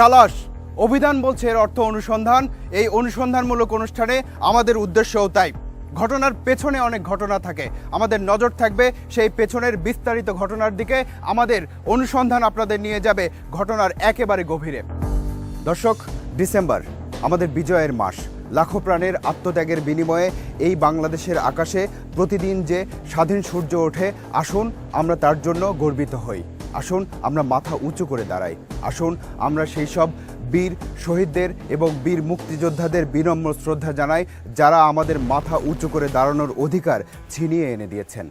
তালাশ। অভিধান বলছে এর অর্থ অনুসন্ধান। এই অনুসন্ধানমূলক অনুষ্ঠানে আমাদের উদ্দেশ্যও তাই। ঘটনার পেছনে অনেক ঘটনা থাকে। আমাদের নজর থাকবে সেই পেছনের বিস্তারিত ঘটনার দিকে। আমাদের অনুসন্ধান আপনাদের নিয়ে যাবে ঘটনার একেবারে গভীরে। দর্শক, ডিসেম্বর, আমাদের বিজয়ের মাস। লাখো প্রাণের আত্মত্যাগের বিনিময়ে এই বাংলাদেশের আকাশে প্রতিদিন যে স্বাধীন সূর্য ওঠে, আসুন আমরা তার জন্য গর্বিত হই। আসুন, আমরা মাথা উঁচু করে দাঁড়াই। আসুন, আমরা সেই সব বীর শহীদদের এবং বীর মুক্তিযোদ্ধাদের বিনম্র শ্রদ্ধা জানাই, যারা আমাদের মাথা উঁচু করে দাঁড়ানোর অধিকার ছিনিয়ে এনে দিয়েছেন।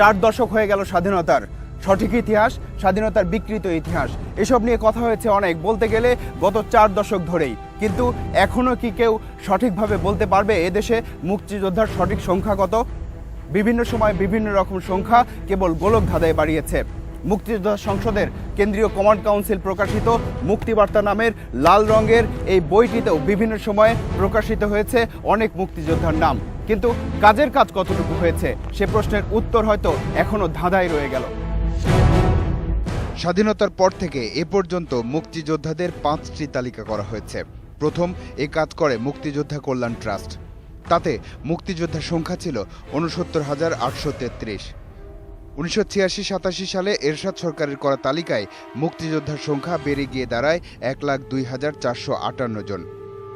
চার দশক হয়ে গেল স্বাধীনতার সঠিক ইতিহাস, স্বাধীনতার বিকৃত ইতিহাস। এসব নিয়ে কথা হয়েছে অনেক, বলতে গেলে গত চার দশক ধরেই। কিন্তু এখনও কি কেউ সঠিকভাবে বলতে পারবে এদেশে মুক্তিযোদ্ধার সঠিক সংখ্যা কত? বিভিন্ন সময় বিভিন্ন রকম সংখ্যা কেবল গোলক ধাঁধায় বাড়িয়েছে। মুক্তিযোদ্ধা সংসদের কেন্দ্রীয় কমান্ড কাউন্সিল প্রকাশিত মুক্তিবার্তা নামের লাল রঙের এই বইটিতেও বিভিন্ন সময়ে প্রকাশিত হয়েছে অনেক মুক্তিযোদ্ধার নাম। কিন্তু কাজের কাজ কতটুকু হয়েছে? সে প্রশ্নের উত্তর হয়তো এখনও ধাঁধায় রয়ে গেল। স্বাধীনতার পর থেকে এ পর্যন্ত মুক্তিযোদ্ধাদের পাঁচটি তালিকা করা হয়েছে। প্রথম, এ কাজ করে মুক্তিযোদ্ধা কল্যাণ ট্রাস্ট। তাতে মুক্তিযোদ্ধার সংখ্যা ছিল উনসত্তর হাজার আটশো তেত্রিশ। উনিশশো ছিয়াশি, সাতাশি সালে এরশাদ সরকারের করা তালিকায় মুক্তিযোদ্ধার সংখ্যা বেড়ে গিয়ে দাঁড়ায় এক লাখ দুই হাজার চারশো আটান্ন জন।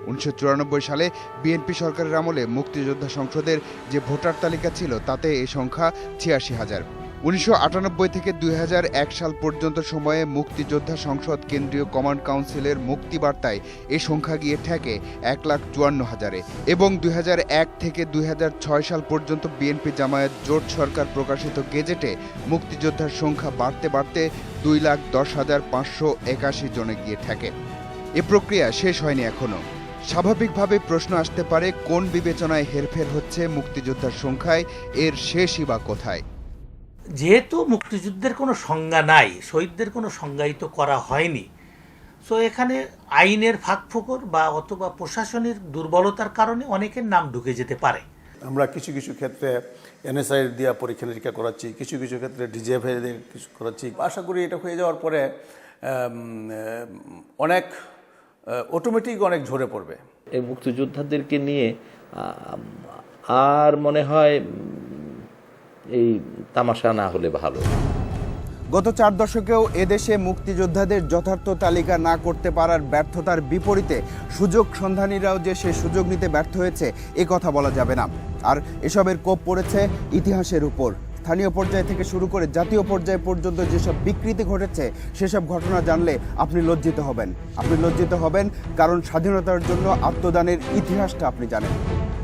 উনিশশো চুরানব্বই সালে বিএনপি সরকারের আমলে মুক্তিযোদ্ধা সংসদের যে ভোটার তালিকা ছিল, তাতে এ সংখ্যা ছিয়াশি হাজার। উনিশশো আটানব্বই থেকে দুই হাজার এক সাল পর্যন্ত সময়ে মুক্তিযোদ্ধা সংসদ কেন্দ্রীয় কমান্ড কাউন্সিলের মুক্তিবার্তায় এ সংখ্যা গিয়ে ঠেকে এক লাখ চুয়ান্ন হাজারে। এবং দুই হাজার এক থেকে দুই হাজার ছয় সাল পর্যন্ত বিএনপি জামায়াত জোট সরকার প্রকাশিত গেজেটে মুক্তিযোদ্ধার সংখ্যা বাড়তে বাড়তে দুই লাখ দশ হাজার পাঁচশো একাশি জনে গিয়ে ঠেকে। এ প্রক্রিয়া শেষ হয়নি এখনও স্বাভাবিকভাবে প্রশ্ন আসতে পারে, কোন বিবেচনায় হেরফের হচ্ছে মুক্তিযোদ্ধার সংখ্যায়, এর শেষই বা কোথায়? যেহেতু মুক্তিযুদ্ধের কোনো সংজ্ঞা নাই শহীদদের কোনো সংজ্ঞায়িত করা হয়নি সো এখানে আইনের ফাঁকফোকর বা অথবা প্রশাসনের দুর্বলতার কারণে অনেকের নাম ঢুকে যেতে পারে। আমরা কিছু কিছু ক্ষেত্রে এনএসআই দিয়া পরীক্ষা নিরীক্ষা করাচ্ছি কিছু কিছু ক্ষেত্রে দিয়ে কিছু করাচ্ছি। আশা করি এটা হয়ে যাওয়ার পরে অনেক অটোমেটিক অনেক ঝরে পড়বে। এই মুক্তিযোদ্ধাদেরকে নিয়ে আর মনে হয় এই তামাশা না হলে ভালো। গত চার দশকেও এদেশে মুক্তিযোদ্ধাদের যথার্থ তালিকা না করতে পারার ব্যর্থতার বিপরীতে সুযোগ সন্ধানীরাও যে সে সুযোগ নিতে ব্যর্থ হয়েছে, এ কথা বলা যাবে না। আর এসবের কোপ পড়েছে ইতিহাসের উপর। স্থানীয় পর্যায় থেকে শুরু করে জাতীয় পর্যায় পর্যন্ত যেসব বিকৃতি ঘটেছে, সেসব ঘটনা জানলে আপনি লজ্জিত হবেন। আপনি লজ্জিত হবেন কারণ স্বাধীনতার জন্য আত্মদানের ইতিহাসটা আপনি জানেন।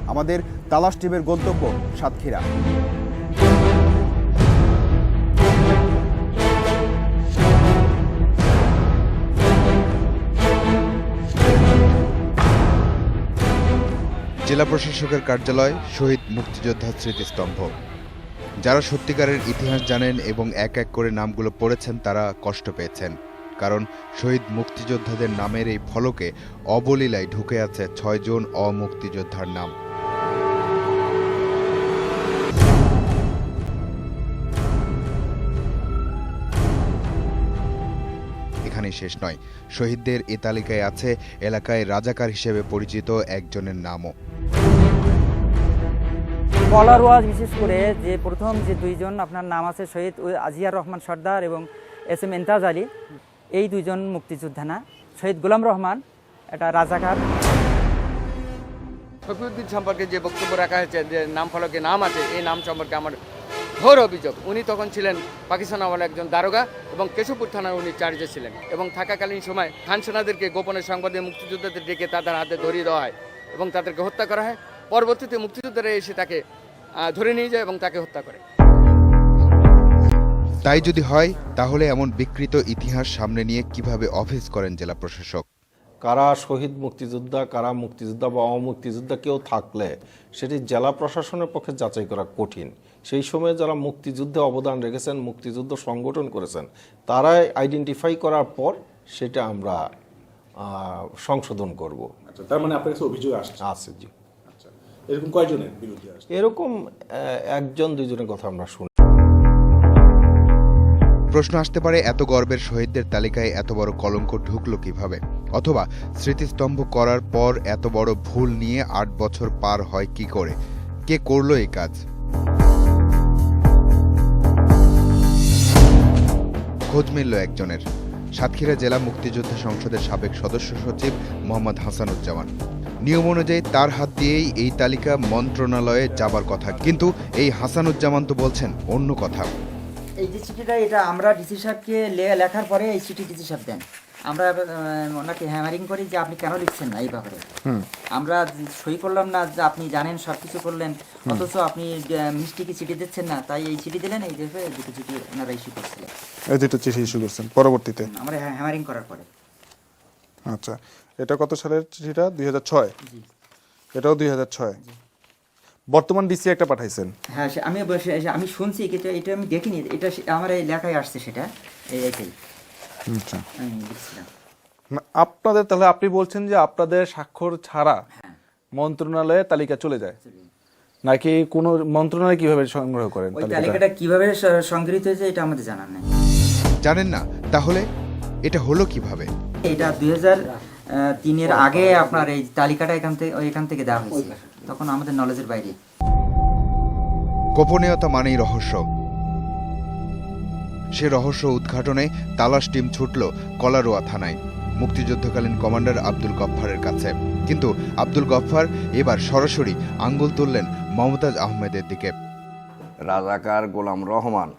আমাদের তালাশ টিমের গন্তব্য সাতক্ষীরা। জেলা প্রশাসকের কার্যালয় শহীদ মুক্তিযোদ্ধা স্মৃতিস্তম্ভ। যারা সত্যিকারের ইতিহাস জানেন এবং এক এক করে নামগুলো পড়েছেন, তারা কষ্ট পেয়েছেন। কারণ শহীদ মুক্তিযোদ্ধাদের নামের এই ফলকে অবলীলায় ঢুকে আছে ছয়জন অমুক্তিযোদ্ধার নাম। এখানেই শেষ নয়। শহীদদের এ তালিকায় আছে এলাকায় রাজাকার হিসেবে পরিচিত একজনের নামও। বলার ওয়াজ বিশেষ করে যে প্রথম যে দুইজন আপনার নাম আছে শহীদ ও- আজিয়ার রহমান সর্দার এবং এস এম এন্তাজ আলী এই দুইজন মুক্তিযোদ্ধা না। শহীদ গোলাম রহমান এটা রাজাকার। শফিউদ্দিন সম্পর্কে যে বক্তব্য রাখা হয়েছে যে নাম ফলকে নাম আছে এই নাম সম্পর্কে আমার ঘোর অভিযোগ। উনি তখন ছিলেন পাকিস্তান আমলে একজন দারোগা এবং কেশবপুর থানার উনি চার্জে ছিলেন এবং থাকাকালীন সময় খান সেনাদেরকে গোপনে সংবাদে মুক্তিযোদ্ধাদের ডেকে তাদের হাতে ধরিয়ে দেওয়া হয় এবং তাদেরকে হত্যা করা হয়। পরবর্তীতে মুক্তিযোদ্ধারা এসে তাকে ধরে নিয়ে যায় এবং তাকে হত্যা করে। তাই যদি হয় তাহলে এমন বিকৃত ইতিহাস সামনে নিয়ে কীভাবে অফিস করেন জেলা প্রশাসক? কারা শহীদ মুক্তিযোদ্ধা কারা মুক্তিযোদ্ধা বা অমুক্তিযোদ্ধা কেউ থাকলে সেটি জেলা প্রশাসনের পক্ষে যাচাই করা কঠিন। সেই সময়ে যারা মুক্তিযুদ্ধে অবদান রেখেছেন মুক্তিযুদ্ধ সংগঠন করেছেন তারাই আইডেন্টিফাই করার পর সেটা আমরা আহ, সংশোধন করব। আচ্ছা তার মানে আপনার কাছে অভিযোগ আসছে? আছে জি। আচ্ছা এরকম কয়জনের বিরুদ্ধে আসছে? এরকম একজন দুইজনের কথা আমরা শুনি। প্রশ্ন আসতে পারে এত গর্বের শহীদদের তালিকায় এত বড় কলঙ্ক ঢুকলো কীভাবে? অথবা স্মৃতিস্তম্ভ করার পর এত বড় ভুল নিয়ে আট বছর পার হয় কি করে? কে করল এই কাজ? খোঁজ মিলল একজনের। সাতক্ষীরা জেলা মুক্তিযোদ্ধা সংসদের সাবেক সদস্য সচিব মোহাম্মদ হাসানুজ্জামান। নিয়ম অনুযায়ী তার হাত দিয়েই এই তালিকা মন্ত্রণালয়ে যাবার কথা। কিন্তু এই হাসানুজ্জামান তো বলছেন অন্য কথা। এই যে চিঠিটা, এটা আমরা ডিসি সাহেবকে লেখার পরে এই চিঠি ডিসি সাহেব দেন। আমরা ওনাকে হ্যামারিং করি যে আপনি কেন লিখছেন না এই ব্যাপারে। আমরা সই করলাম না যে আপনি জানেন সব কিছু করলেন অথচ আপনি মিষ্টিকে চিঠি দিচ্ছেন না? তাই এই চিঠি দিলেন এই দেখে দুটো চিঠি ওনারা ইস্যু করছিলেন। এই দুটো চিঠি ইস্যু করছেন পরবর্তীতে? আমরা হ্যামারিং করার পরে। আচ্ছা এটা কত সালের চিঠিটা? দুই হাজার ছয়? এটাও দুই হাজার ছয়? বর্তমান ডিসি একটা পাঠাইছেন। হ্যাঁ আমি বসে- আমি শুনছি কিন্তু এটা আমি দেখিনি। এটা আমার এই লেখায় আসছে সেটা এই আচ্ছা। আপনাদের তাহলে আপনি বলছেন যে আপনাদের স্বাক্ষর ছাড়া মন্ত্রণালয়ে তালিকা চলে যায়? নাকি কোন মন্ত্রণালয় কীভাবে সংগ্রহ করেন ওই তালিকাটা? তালিকাটা কীভাবে সংগৃহীত হয়েছে এটা আমাদের জানার নেই। জানেন না? তাহলে এটা হলো কীভাবে? এটা দুই হাজার তিনের আগে আপনার এই তালিকাটা এখান থেকে এখান থেকে দেওয়া হয়েছে। তখন আমাদের নলেজের বাইরে। গোপনীয়তা মানেই রহস্য। সে রহস্য উদ্ঘাটনে তালাশ টিম ছুটল কলারোয়া থানায়। মুক্তিযুদ্ধকালীন কমান্ডার আব্দুল গফফারের কাছে। কিন্তু আব্দুল গফফার এবার সরাসরি আঙ্গুল তুললেন মমতাজ আহমেদের দিকে। রাজাকার গোলাম রহমান,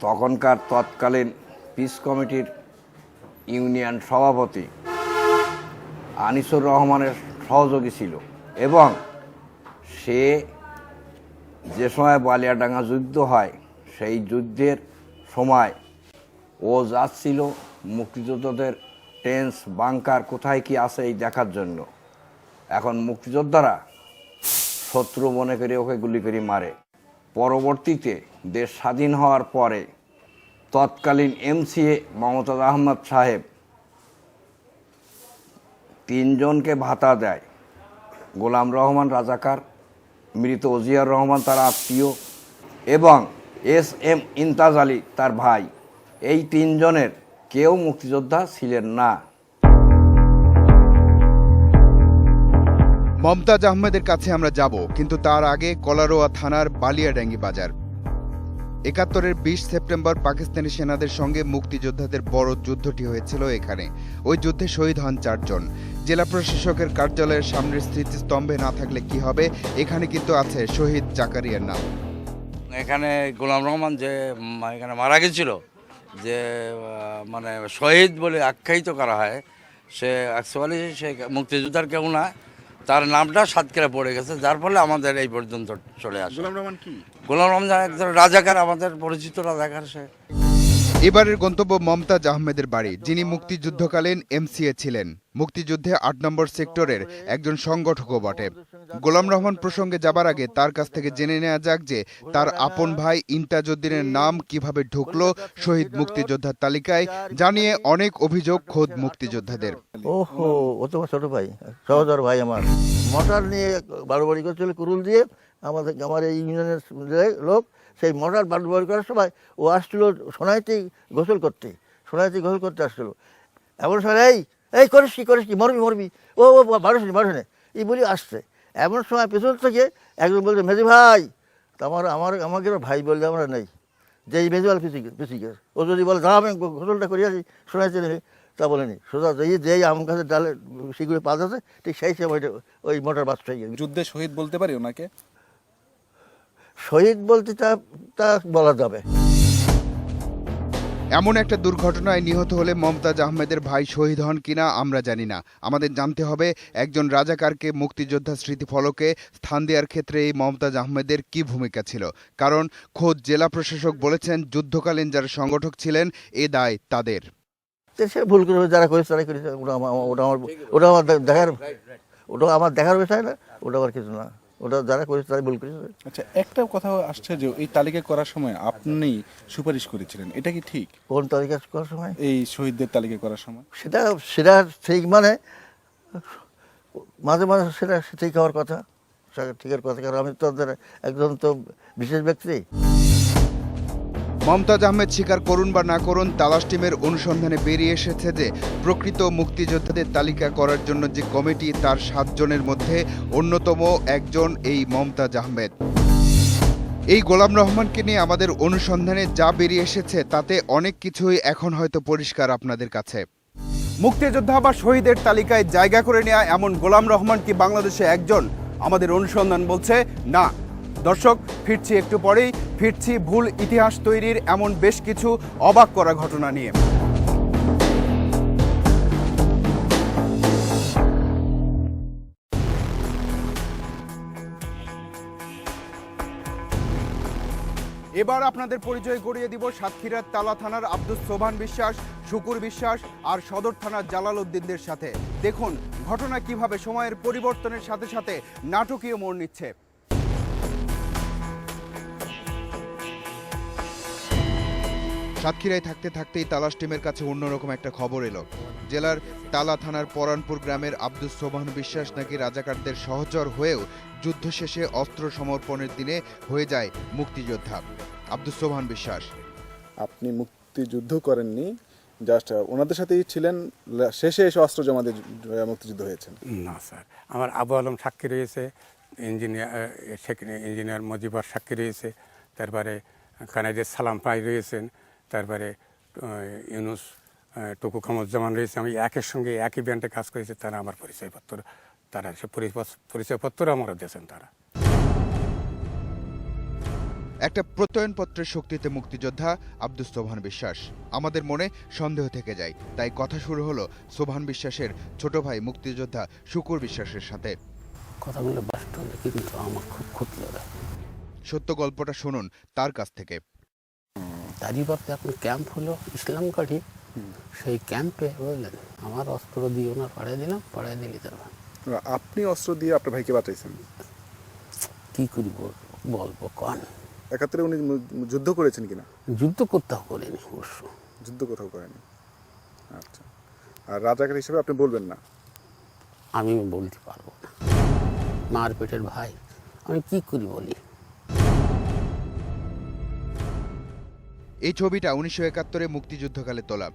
তখনকার তৎকালীন পিস কমিটির ইউনিয়ন সভাপতি আনিসুর রহমানের সহযোগী ছিল এবং সে যে সময় বালিয়াডাঙ্গা যুদ্ধ হয়, সেই যুদ্ধের সময় ও যাচ্ছিল মুক্তিযোদ্ধাদের টেন্স বাংকার কোথায় কি আছে এই দেখার জন্য। এখন মুক্তিযোদ্ধারা শত্রু মনে করে ওকে গুলি করে মারে। পরবর্তীতে দেশ স্বাধীন হওয়ার পরে তৎকালীন এমসিএ মমতাজ আহমদ সাহেব তিনজনকে ভাতা দেয়। গোলাম রহমান রাজাকার মৃত ওজিয়ার রহমান তার আত্মীয় এবং এস এম ইন্তাজ আলী তার ভাই। এই তিনজনের কেউ মুক্তিযোদ্ধা ছিলেন না। মমতাজ আহমেদের কাছে আমরা যাব, কিন্তু তার আগে কলারোয়া থানার বালিয়াডাঙ্গি বাজার। একাত্তরের বিশ সেপ্টেম্বর পাকিস্তানি সেনাদের সঙ্গে মুক্তিযোদ্ধাদের বড় যুদ্ধটি হয়েছিল এখানে। ওই যুদ্ধে শহীদ হন চারজন। জেলা প্রশাসকের কার্যালয়ের সামনের স্মৃতিস্তম্ভে না থাকলে কি হবে? এখানে কিন্তু আছে শহীদ জাকারিয়ার নাম। এখানে গোলাম রহমান যে এখানে মারা গেছিল যে মানে শহীদ বলে আখ্যায়িত করা হয় সে অ্যাকচুয়ালি সে মুক্তিযোদ্ধার কেউ না তার নামটা সাতক্ষীরা পড়ে গেছে যার ফলে আমাদের এই পর্যন্ত চলে আসে। গোলাম রহমান কি? গোলাম রহমান একজন রাজাকার আমাদের পরিচিত রাজাকার সে। এবারের গন্তব্য মমতাজ আহমেদের বাড়ি, যিনি মুক্তিযুদ্ধকালীন এমসিএ ছিলেন। মুক্তিযুদ্ধে আট নম্বর সেক্টরের একজন সংগঠকও বটে। গোলাম রহমান প্রসঙ্গে যাবার আগে তার কাছ থেকে জেনে নেওয়া যাক যে তার আপন ভাই ইন্তাজউদ্দিনের নাম কীভাবে ঢুকলো শহীদ মুক্তিযোদ্ধার তালিকায়, জানিয়ে অনেক অভিযোগ খোদ মুক্তিযোদ্ধাদের। ওহো, ও তো ছোট ভাই, সহদর ভাই আমার। মোটর নিয়ে করছিল, কুরুল দিয়ে। আমাদের আমার এই ইউনিয়নের লোক সেই মোটর বারো বাড়ি করার সময় ও আসছিল সোনাইতেই গোসল করতে সোনাইতে গোসল করতে আসছিল। এমন সময়, এই এই, করিস কি করিস কি, মরবি মরবি। ও ও মানুষ মানুষ নে এই বলি আসছে। এমন সময় পেছন থেকে একজন বলছে, মেজি ভাই তা আমার, আমাকে ভাই বললে আমরা নেই। যে এই মেজবাল পিছিয়ে পিছিয়ে গেছে ও যদি বলে দাঁড়া আমি গোসলটা করি আসি। শোনাইতে নেবে তা বলেনি। সোজা যেই যেই আম গাছের ডালে শিগুড়ে পাত আছে, ঠিক সেই সময় ওই মোটর বাস হয়ে গেছে যুদ্ধে শহীদ বলতে পারি ওনাকে? শহীদ বলতে তা তা বলা যাবে। এমন একটা দুর্ঘটনায় নিহত হলে মমতাজ আহমেদের ভাই শহীদ হন কিনা আমরা জানি না। আমাদের জানতে হবে একজন রাজাকারকে মুক্তিযোদ্ধা স্মৃতিফলকে স্থান দেওয়ার ক্ষেত্রে এই মমতাজ আহমেদের কি ভূমিকা ছিল। কারণ খোদ জেলা প্রশাসক বলেছেন যুদ্ধকালীন যারা সংগঠক ছিলেন এ দায় তাদের। সে ভুল করে যারা করেছে তারাই করেছে। ওটা আমার ওটা আমার ওটা আমার দেখার ওটা আমার দেখার বিষয় না ওটা আমার কিছু না। ওটা যারা করেছে তারা ভুল করেছে। আচ্ছা একটা কথা আসছে যে এই তালিকা করার সময় আপনি সুপারিশ করেছিলেন এটা কি ঠিক? কোন তালিকা করার সময়? এই শহীদদের তালিকা করার সময়। সেটা সেটা ঠিক মানে মাঝে মাঝে সেটা ঠিক হওয়ার কথা ঠিকের কথা কারণ আমি তো একজন তো বিশেষ ব্যক্তি। মমতাজ আহমেদ স্বীকার করুন বা না করুন, তালাশ টিমের অনুসন্ধানে বেরিয়ে এসেছে যে প্রকৃত মুক্তিযোদ্ধাদের তালিকা করার জন্য যে কমিটি, তার সাতজনের মধ্যে অন্যতম একজন এই মমতাজ আহমেদ। এই গোলাম রহমানকে নিয়ে আমাদের অনুসন্ধানে যা বেরিয়ে এসেছে, তাতে অনেক কিছুই এখন হয়তো পরিষ্কার আপনাদের কাছে। মুক্তিযোদ্ধা বা শহীদের তালিকায় জায়গা করে নেওয়া এমন গোলাম রহমান কি বাংলাদেশে একজন? আমাদের অনুসন্ধান বলছে, না। দর্শক, ফিরছি একটু পরেই, ফিরছি ভুল ইতিহাস তৈরির এমন বেশ কিছু অবাক করা ঘটনা নিয়ে। এবার আপনাদের পরিচয় করিয়ে দিব সাতক্ষীরার তালা থানার আব্দুল সোভান বিশ্বাস, শুকুর বিশ্বাস আর সদর থানার জালাল উদ্দিনদের সাথে। দেখুন, ঘটনা কীভাবে সময়ের পরিবর্তনের সাথে সাথে নাটকীয় মোড় নিচ্ছে। সাতক্ষীরায় থাকতে থাকতেই তালাশ টিমের কাছে অন্যরকম একটা খবর এলো। জেলার তালা থানার পরানপুর গ্রামের আব্দুল সোবান বিশ্বাস নাকি রাজাকারদের সহচর হয়েও যুদ্ধ শেষে অস্ত্র সমর্পণের দিনে হয়ে যায় মুক্তিযোদ্ধা। আব্দুল সোবান বিশ্বাস। আপনি মুক্তিযুদ্ধ করেননি জাস্ট ওনাদের সাথেই ছিলেন শেষে এসে অস্ত্র জমা দিয়ে মুক্তিযুদ্ধ হয়েছেন। না স্যার। আমার আবু আলম সাক্ষী রয়েছে ইঞ্জিনিয়ার ইঞ্জিনিয়ার মজিবর সাক্ষী রয়েছে তারপরে কানাইদের সালাম পাই রয়েছেন তারপরে ইউনুস টুকু খামুজ্জামান রয়েছে। আমি একের সঙ্গে একই ব্যান্ডে কাজ করেছি তারা আমার পরিচয়পত্র তারা সে পরিচয়পত্র আমারও দিয়েছেন তারা। একটা প্রত্যয়নপত্রের শক্তিতে মুক্তিযোদ্ধা আব্দুল সোভান বিশ্বাস। আমাদের মনে সন্দেহ থেকে যায়। তাই কথা শুরু হলো সোভান বিশ্বাসের ছোট ভাই মুক্তিযোদ্ধা শুকুর বিশ্বাসের সাথে। কথাগুলো বাস্তব কিন্তু আমার খুব ক্ষতি সত্য গল্পটা শুনুন তার কাছ থেকে। তারই পথে এখন ক্যাম্প হলো ইসলামকাঠি। সেই ক্যাম্পে বুঝলেন আমার অস্ত্র দিয়ে ওনার পাড়ায় দিলাম পাড়ায় দিলি তারপর আপনি অস্ত্র দিয়ে আপনার ভাইকে বাঁচাইছেন। কী করি বলব বলব কন? একাত্তরে উনি যুদ্ধ করেছেন কিনা? যুদ্ধ কোথাও করিনি অবশ্য। যুদ্ধ কোথাও করেনি। আচ্ছা। আর রাজাকার হিসেবে আপনি বলবেন না? আমি বলতে পারব না। মার পেটের ভাই আমি কি করি বলি? এই ছবিটা উনিশশো একাত্তরে মুক্তিযুদ্ধকালে তোলা।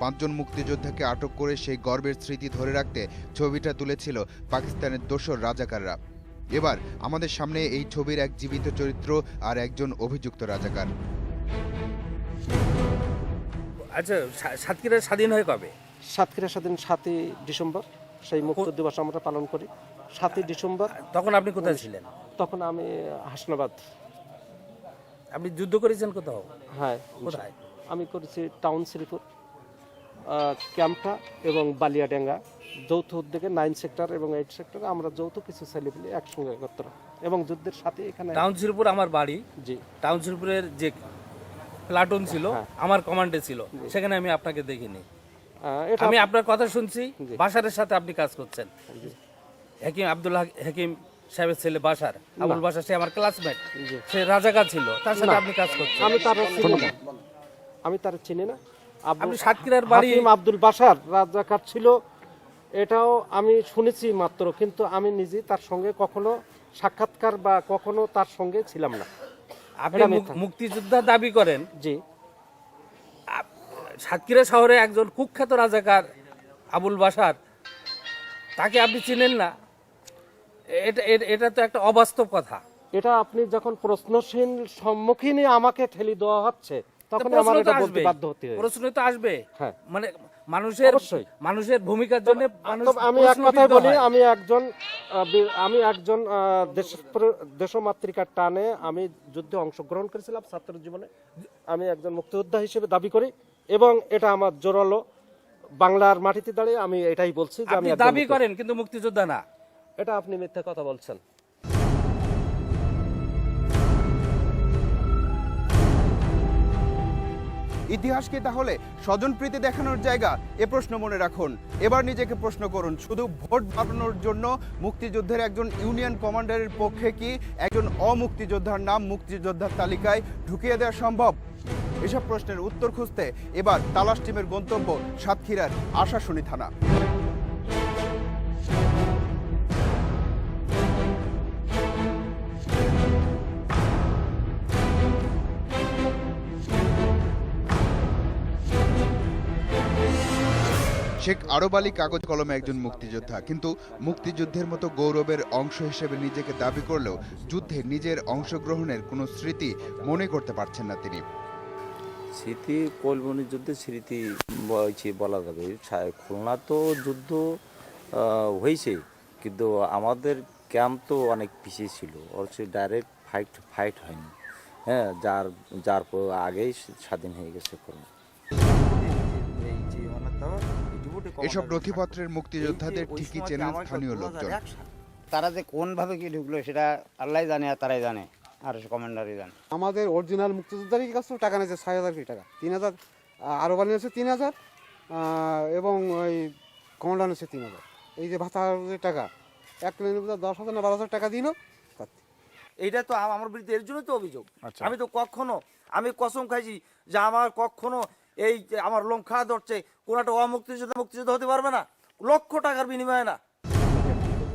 পাঁচজন মুক্তিযোদ্ধাকে আটক করে সেই গর্বের স্মৃতি ধরে রাখতে ছবিটা তুলেছিল পাকিস্তানের দোসর রাজাকাররা। এবার আমাদের সামনে এই ছবির এক জীবিত চরিত্র আর একজন অভিযুক্ত রাজাকার। আচ্ছা সাতক্ষীরা স্বাধীন হয় কবে? সাতক্ষীরা স্বাধীন সাতই ডিসেম্বর সেই মুক্ত দিবস আমরা পালন করি। সাতই ডিসেম্বর তখন আপনি কোথায় ছিলেন? তখন আমি হাসনাবাদ। আপনি যুদ্ধ করেছেন কোথাও? হ্যাঁ কোথায়? আমি করেছি টাউন শ্রীপুর ক্যাম্পটা এবং বালিয়াডাঙ্গা যৌথ উদ্যোগে নাইন সেক্টর এবং এইট সেক্টরে আমরা যৌথ কিছু ছেলেপিলে একসঙ্গে একত্র এবং যুদ্ধের সাথে এখানে টাউন শ্রীপুর আমার বাড়ি। জি। টাউন শ্রীপুরের যে প্লাটুন ছিল হ্যাঁ। আমার কমান্ডে ছিল। সেখানে আমি আপনাকে দেখিনি। আমি আপনার কথা শুনছি বাসারের সাথে আপনি কাজ করছেন। হাকিম আব্দুল হাক- হাকিম সাহেবের ছেলে বাসার আবুল বাসার সে আমার ক্লাসমেট সে রাজাকার ছিল তার সাথে আপনি কাজ করছেন। আমি তার চিনি না। আমি তার চিনি না। আপনি সাতক্ষীরার বাড়ি- আব্দুল বাসার রাজাকার ছিল এটাও আমি শুনেছি মাত্র কিন্তু আমি নিজে তার সঙ্গে কখনো সাক্ষাৎকার বা কখনো তার সঙ্গে ছিলাম না। আপনি। মুক্তিযোদ্ধা দাবি করেন? জি। সাতক্ষীরা শহরে একজন কুখ্যাত রাজাকার আবুল বাসার তাকে আপনি চিনেন না? এটা তো একটা অবাস্তব কথা। এটা আপনি যখন প্রশ্নশীল সম্মুখীনে আমাকে ঠেলি দেওয়া হচ্ছে তখন আমার এটা বলতে বাধ্য হতে হয় প্রশ্ন তো আসবে। হ্যাঁ। মানে মানুষের মানুষের ভূমিকার জন্য আমি এক কথাই বলি আমি একজন আমি একজন দেশপ্র- দেশমাতৃকার টানে আমি যুদ্ধে অংশগ্রহণ করেছিলাম ছাত্র জীবনে। আমি একজন মুক্তিযোদ্ধা হিসেবে দাবি করি এবং এটা আমার জোরালো বাংলার মাটিতে দাঁড়িয়ে আমি এটাই বলছি যে আমি দাবি করেন কিন্তু মুক্তিযোদ্ধা না। এটা আপনি মিথ্যা কথা বলছেন। ইতিহাস কি তাহলে স্বজনপ্রীতি দেখানোর জায়গা, এ প্রশ্ন মনে রাখুন। এবার নিজেকে প্রশ্ন করুন, শুধু ভোট বাড়ানোর জন্য মুক্তিযুদ্ধের একজন ইউনিয়ন কমান্ডারের পক্ষে কি একজন অমুক্তিযোদ্ধার নাম মুক্তিযোদ্ধার তালিকায় ঢুকিয়ে দেওয়া সম্ভব? এসব প্রশ্নের উত্তর খুঁজতে এবার তালাশ টিমের গন্তব্য সাতক্ষীরার আশাশুনি থানা। শেখ আরব আলী কাগজ কলমে একজন মুক্তিযোদ্ধা। কিন্তু মুক্তিযুদ্ধের মতো গৌরবের অংশ হিসেবে নিজেকে দাবি করলেও যুদ্ধে নিজের অংশগ্রহণের কোনো স্মৃতি মনে করতে পারছেন না তিনি। স্মৃতি কোলবনি যুদ্ধের স্মৃতি বলছি বলা যাবে। খুলনা তো যুদ্ধ হয়েছে কিন্তু আমাদের ক্যাম্প তো অনেক পিছিয়ে ছিল। অবশ্য ডাইরেক্ট ফাইট ফাইট হয়নি। হ্যাঁ যার যার আগেই স্বাধীন হয়ে গেছে খুলনা। এসব নথিপত্রের মুক্তিযোদ্ধাদের ঠিকই চেনেন স্থানীয় লোকজন। তারা যে কোনভাবে কি ঢুকলো সেটা আল্লাহ জানে আর তারাই জানে আর কমান্ডারই জানে। আমাদের অরিজিনাল মুক্তিযোদ্ধারই কাছ থেকে টাকা নিয়েছে ছয় হাজার কোটি টাকা। তিন হাজার আরও বানিয়েছে তিন হাজার এবং ওই কমান্ডার নিয়েছে তিন হাজার। এই যে ভাতা টাকা এক কিলোমিটার দশ হাজার না বারো হাজার টাকা দিল এইটা তো আমার বিরুদ্ধে এর জন্য তো অভিযোগ। আচ্ছা। আমি তো কখনো আমি কসম খাইছি যে আমার কখনো এই যে আমার লোম খাওয়া ধরছে কোন একটা অমুক্তিযোদ্ধা মুক্তিযোদ্ধা হতে পারবে না? লক্ষ টাকার বিনিময়ে না।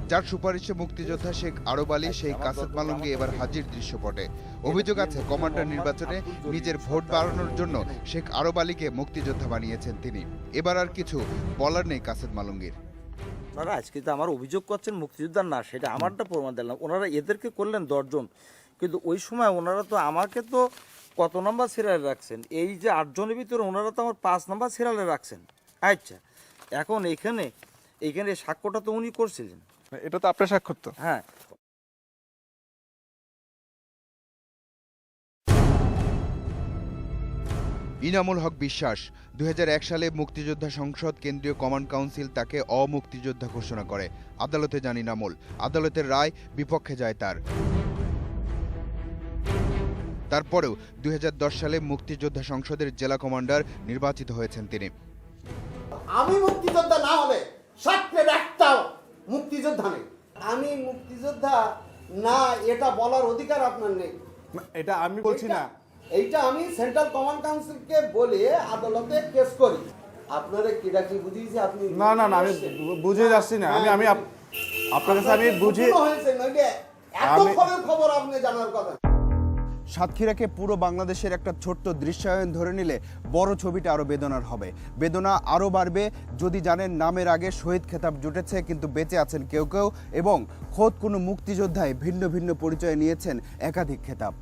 যার সুপারিশে মুক্তিযোদ্ধা শেখ আরব আলী সেই কাসেদ মালঙ্গি এবার হাজির দৃশ্য দৃশ্যপটে। অভিযোগ আছে কমান্ডার নির্বাচনে নিজের ভোট বাড়ানোর জন্য শেখ আরব আলীকে মুক্তিযোদ্ধা বানিয়েছেন তিনি। এবার আর কিছু বলার নেই কাসেদ মালঙ্গির। আপনারা আজকে তো আমার অভিযোগ করছেন মুক্তিযোদ্ধার না সেটা আমারটা প্রমাণ দিলাম ওনারা এদেরকে করলেন দশজন। কিন্তু ওই সময় ওনারা তো আমাকে তো কত নম্বর সিরিয়ালে রাখছেন? এই যে আটজনের ভিতরে ওনারা তো আমার পাঁচ নম্বর সিরিয়ালে রাখছেন। আচ্ছা এখন এখানে এইখানে সাক্ষ্যটা তো উনি করছিলেন। এটা তো আপনার স্বাক্ষর তো হ্যাঁ। ইনামুল হক বিশ্বাস দুই হাজার এক সালে মুক্তিযোদ্ধা সংসদ কেন্দ্রীয় কমান্ড কাউন্সিল তাকে অমুক্তিযোদ্ধা ঘোষণা করে। আদালতে যান ইনামুল। আদালতের রায় বিপক্ষে যায় তার। তারপরেও দুই হাজার দশ সালে মুক্তিযোদ্ধা সংসদের জেলা কমান্ডার নির্বাচিত হয়েছেন তিনি। আমি মুক্তিযোদ্ধা না হলে সাক্ষের একটাও মুক্তিযোদ্ধা নেই। আমি মুক্তিযোদ্ধা না এটা বলার অধিকার আপনার নেই। এটা আমি বলছি না। এইটা আমি সেন্ট্রাল কমান্ড কাউন্সিলকে বলে আদালতে কেস করি। আপনারা কিরা কি বুঝিয়েছি আপনি না না না আমি বুঝে যাচ্ছি না। আমি আমি আপনার কাছে আমি বুঝি হয়েছে নইলে এত খবর আপনি জানার কথা। সাতক্ষীরাকে পুরো বাংলাদেশের একটা ছোট্ট দৃশ্যায়ন ধরে নিলে বড় ছবিটা আরও বেদনার হবে। বেদনা আরও বাড়বে, যদি জানেন নামের আগে শহীদ খেতাব জুটেছে, কিন্তু বেঁচে আছেন কেউ কেউ এবং খোদ কোনো মুক্তিযোদ্ধায় ভিন্ন ভিন্ন পরিচয় নিয়েছেন একাধিক খেতাব।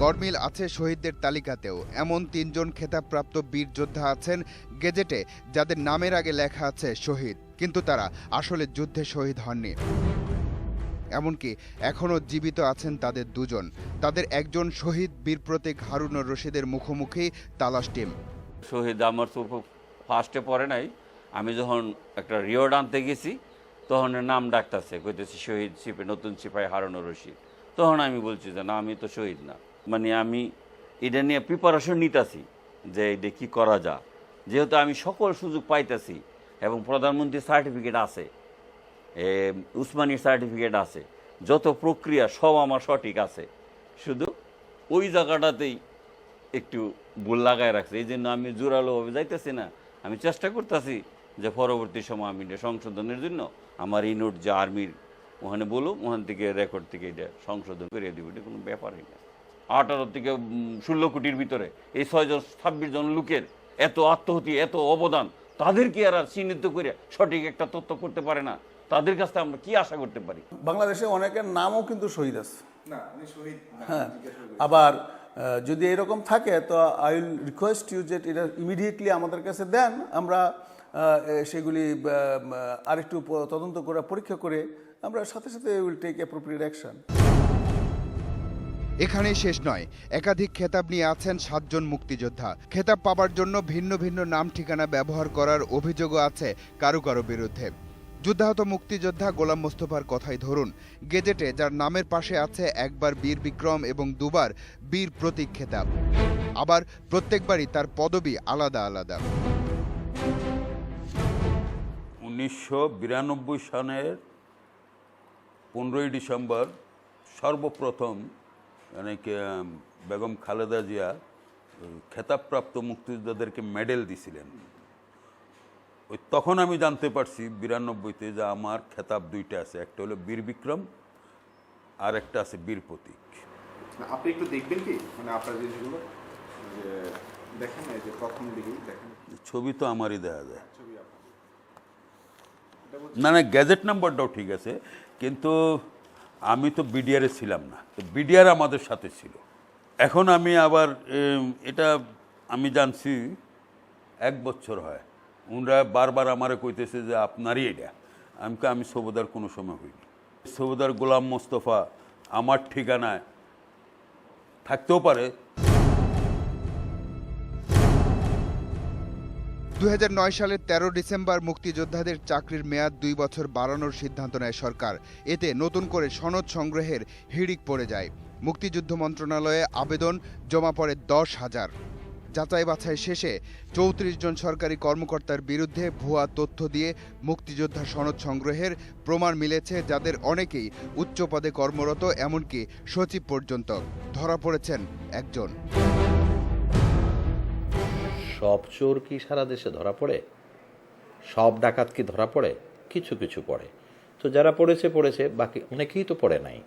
গড়মিল আছে শহীদদের তালিকাতেও। এমন তিনজন খেতাবপ্রাপ্ত বীর যোদ্ধা আছেন গেজেটে, যাদের নামের আগে লেখা আছে শহীদ, কিন্তু তারা আসলে যুদ্ধে শহীদ হননি। এমনকি এখনও জীবিত আছেন তাদের দুজন। তাদের একজন শহীদ বীর প্রতীক হারুনুর রশিদের মুখোমুখি তালাশ টিম। শহীদ আমার তো ফার্স্টে পড়ে নাই। আমি যখন একটা রিওর্ড আনতে গেছি, তখন নাম ডাকতেছে, কইতেছি শহীদ সিপে, নতুন সিপাহী হারানোর রশিদ। তখন আমি বলছি যে, না, আমি তো শহীদ না। মানে আমি এটা নিয়ে প্রিপারেশন নিতেছি যে এটা কি করা যা যেহেতু আমি সকল সুযোগ পাইতেছি এবং প্রধানমন্ত্রীর সার্টিফিকেট আছে এ, উসমানীর সার্টিফিকেট আছে। যত প্রক্রিয়া সব আমার সঠিক আছে। শুধু ওই জায়গাটাতেই একটু ভুল লাগায় রাখছে। এই জন্য আমি জোরালোভাবে যাইতেছি না। আমি চেষ্টা করতেছি যে পরবর্তী সময় আমি এটা সংশোধনের জন্য আমার এই নোট যে আর্মির ওখানে বলুক ওখান থেকে রেকর্ড থেকে এটা সংশোধন করে দিব। এটা কোনো ব্যাপারই না। আঠারো থেকে ষোলো কোটির ভিতরে এই ছয়জন ছাব্বিশ জন লোকের এত আত্মহতি এত অবদান তাদেরকে আর চিহ্নিত করে সঠিক একটা তথ্য করতে পারে না। তাদের কাছ থেকে আমরা কি আশা করতে পারি? বাংলাদেশে অনেকের নামও কিন্তু শহীদ আছে। হ্যাঁ। আবার যদি এরকম থাকে তো আই উইল রিকোয়েস্ট ইউ যে এটা ইমিডিয়েটলি আমাদের কাছে দেন। আমরা সেগুলি আরেকটু তদন্ত করে পরীক্ষা করে আমরা সাথে সাথে উইল টেক অ্যাপ্রোপ্রিয়েট অ্যাকশন এখানেই শেষ নয়। একাধিক খেতাব নিয়ে আছেন সাতজন মুক্তিযোদ্ধা। খেতাব পাবার জন্য ভিন্ন ভিন্ন নাম ঠিকানা ব্যবহার করার অভিযোগও আছে কারও কারও বিরুদ্ধে। যুদ্ধাহত মুক্তিযোদ্ধা গোলাম মোস্তফার কথাই ধরুন। গেজেটে, যার নামের পাশে আছে একবার বীর বিক্রম এবং দুবার বীর প্রতীক খেতাব। আবার প্রত্যেকবারই তার পদবি আলাদা আলাদা। উনিশশো বিরানব্বই সনের পনেরোই ডিসেম্বর সর্বপ্রথম মানে বেগম খালেদা জিয়া খেতাবপ্রাপ্ত মুক্তিযোদ্ধাদেরকে মেডেল দিছিলেন। ওই তখন আমি জানতে পারছি বিরানব্বইতে যে আমার খেতাব দুইটা আছে। একটা হলো বীর বিক্রম আর একটা আছে বীর প্রতীক। আপনি একটু দেখবেন কি? মানে আপনার জিনিসগুলো যে দেখেন এই যে প্রথম দিকেই দেখেন। ছবি তো আমারই দেখা যায়। না না গ্যাজেট নাম্বারটাও ঠিক আছে কিন্তু আমি তো বিডিআরে ছিলাম না। তো বিডিআর আমাদের সাথে ছিল। এখন আমি আবার এটা আমি জানছি এক বছর হয়। উনরা বারবার আমারে কইতেছে যে আপনারই এটা। আমি আমি সবুদার কোনো সময় হইনি। সবুদার গোলাম মোস্তফা আমার ঠিকানায় থাকতেও পারে। দু হাজার নয় সালের তেরো ডিসেম্বর মুক্তিযোদ্ধাদের চাকরির মেয়াদ দুই বছর বাড়ানোর সিদ্ধান্ত নেয় সরকার। এতে নতুন করে সনদ সংগ্রহের হিড়িক পড়ে যায়। মুক্তিযুদ্ধ মন্ত্রণালয়ে আবেদন, জমা পড়ে দশ হাজার। যাচাই বাছাই শেষে চৌত্রিশ জন সরকারি কর্মকর্তার বিরুদ্ধে ভুয়া তথ্য দিয়ে মুক্তিযোদ্ধা সনদ সংগ্রহের প্রমাণ মিলেছে যাদের অনেকেই উচ্চ পদে কর্মরত, এমনকি সচিব পর্যন্ত ধরা পড়েছেন একজন। সব চোর কি সারা দেশে ধরা পড়ে? সব ডাকাত কি ধরা পড়ে? কিছু কিছু পড়ে। তো যারা পড়েছে পড়েছে, বাকি অনেকেই তো পড়ে নাই।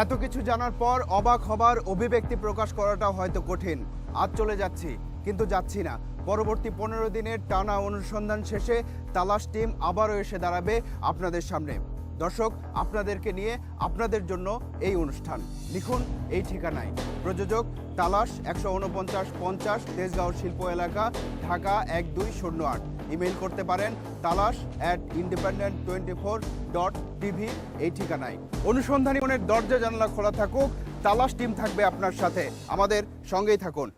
এত কিছু জানার পর অবাক হবার অভিব্যক্তি প্রকাশ করাটা হয়তো কঠিন। আজ চলে যাচ্ছি, কিন্তু যাচ্ছি না। পরবর্তী পনেরো দিনের টানা অনুসন্ধান শেষে তালাশ টিম আবারও এসে দাঁড়াবে আপনাদের সামনে। দর্শক, আপনাদেরকে নিয়ে আপনাদের জন্য এই অনুষ্ঠান। লিখুন এই ঠিকানায়। প্রযোজক, তালাশ একশো উনপঞ্চাশ পঞ্চাশ তেজগাঁও শিল্প এলাকা, ঢাকা এক দুই শূন্য আট। ইমেল করতে পারেন Talash at independent twenty four dot TV এই ঠিকানায়। অনুসন্ধানী মনের দরজা জানলা খোলা থাকুক, তালাশ টিম থাকবে আপনার সাথে। আমাদের সঙ্গেই থাকুন।